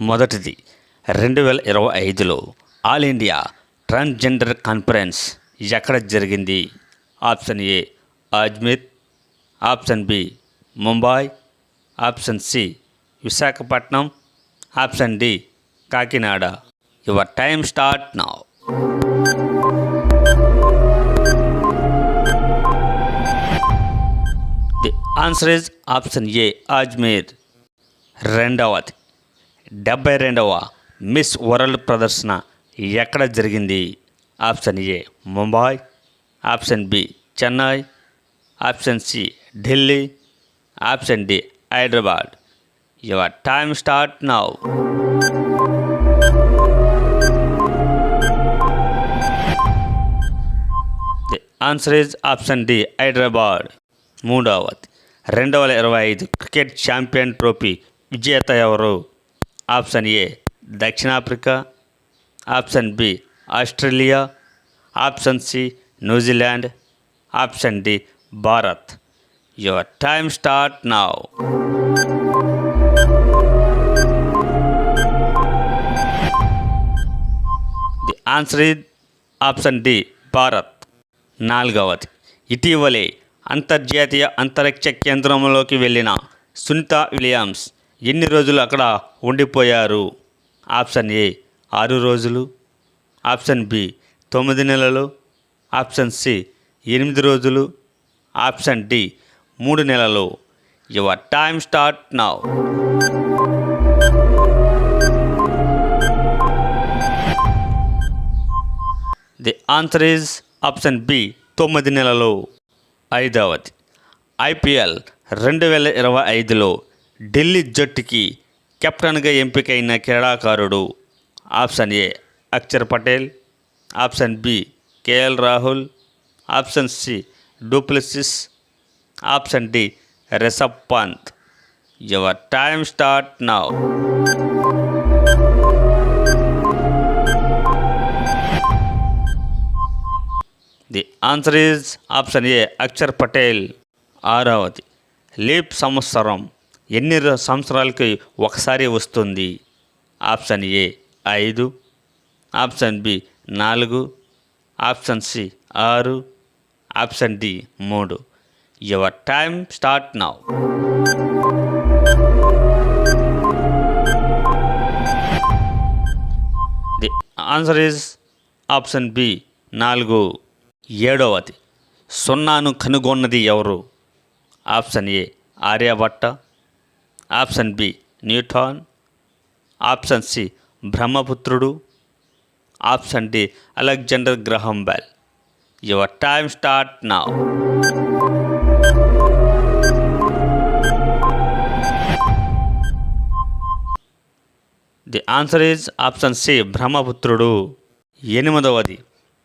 మొదటిది. రెండు వేల ఇరవై ఐదులో ఆల్ ఇండియా ట్రాన్స్జెండర్ కాన్ఫరెన్స్ ఎక్కడ జరిగింది? Option A Ajmer option B Mumbai option C Visakhapatnam option D Kakinada. Your time start now. The answer is option A Ajmer. రెండవది డెబ్బై రెండవ మిస్ వరల్డ్ ప్రదర్శన ఎక్కడ జరిగింది? Option A Mumbai option B Chennai. Option C Delhi. Option D Hyderabad. Your time start now. The answer is option D Hyderabad. మూడవది రెండు వేల ఇరవై ఐదు క్రికెట్ ఛాంపియన్ ట్రోఫీ విజేత ఎవరు? ఆప్షన్ ఏ దక్షిణాఫ్రికా option B Australia option C New Zealand option D Bharat. Your time start now the answer is option D Bharat నాలుగవది. ఇటీవలే అంతర్జాతీయ అంతరిక్ష కేంద్రంలోకి వెళ్ళిన సునీత విలియమ్స్ ఎన్ని రోజులు అక్కడ ఉండిపోయారు? ఆప్షన్ ఏ ఆరు రోజులు. ఆప్షన్ బి తొమ్మిది నెలలు. ఆప్షన్ సి ఎనిమిది రోజులు. ఆప్షన్ డి మూడు నెలలు. Your time start now. The answer is option B తొమ్మిది నెలలు. ఐదవది ఐపీఎల్ రెండు వేల ఇరవై ఐదులో ఢిల్లీ జట్టుకి కెప్టెన్గా ఎంపికైన క్రీడాకారుడు option A Akshar Patel option B K L Rahul option C Du Plessis option D Rishabh Pant. Your time start now. The answer is option A Akshar Patel. ఆరవది లీప్ సంవత్సరం. ఎన్ని సంవత్సరాలకి ఒకసారి వస్తుంది? ఆప్షన్ ఏ ఐదు option B నాలుగు option C ఆరు option D మూడు. Your time start now. The answer is option B నాలుగు. ఏడవది. సున్నాను కనుగొన్నది ఎవరు? Option A Aryabhata option B Newton option C Brahmaputrudu option D Alexander Graham Bell. Your time start now. The answer is option C Brahmaputrudu. ఎనిమిదవది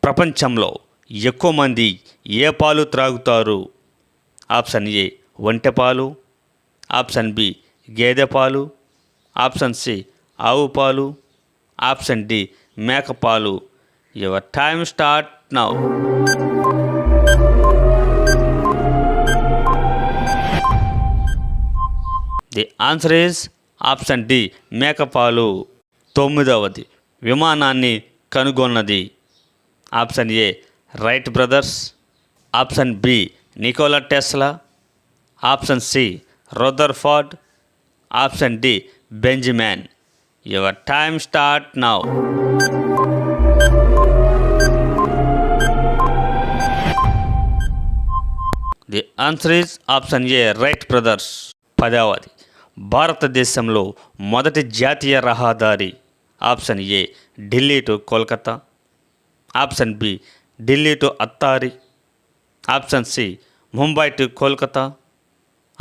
ప్రపంచంలో ఎక్కువ మంది ఏ పాలు త్రాగుతారు? ఆప్షన్ ఏ ఒంటె పాలు. ఆప్షన్ బి గేదె పాలు ఆప్షన్ సి ఆవు పాలు ఆప్షన్ డి మేక పాలు. Your time start now. The answer is option D మేకపాలు తొమ్మిదవది విమానాన్ని కనుగొన్నది. Option A Wright brothers. Option B Nikola Tesla. Option C Rutherford option D Benjamin your time start now. The answer is option A Wright brothers. పదవది భారతదేశంలో మొదటి జాతీయ రహదారి. Option A Delhi to Kolkata. Option B Delhi to Attari. Option C Mumbai to Kolkata.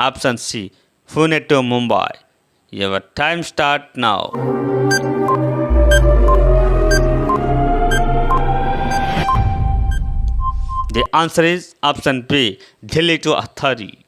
Option C Pune to Mumbai. Your time start now. The answer is option B, Delhi to Athari.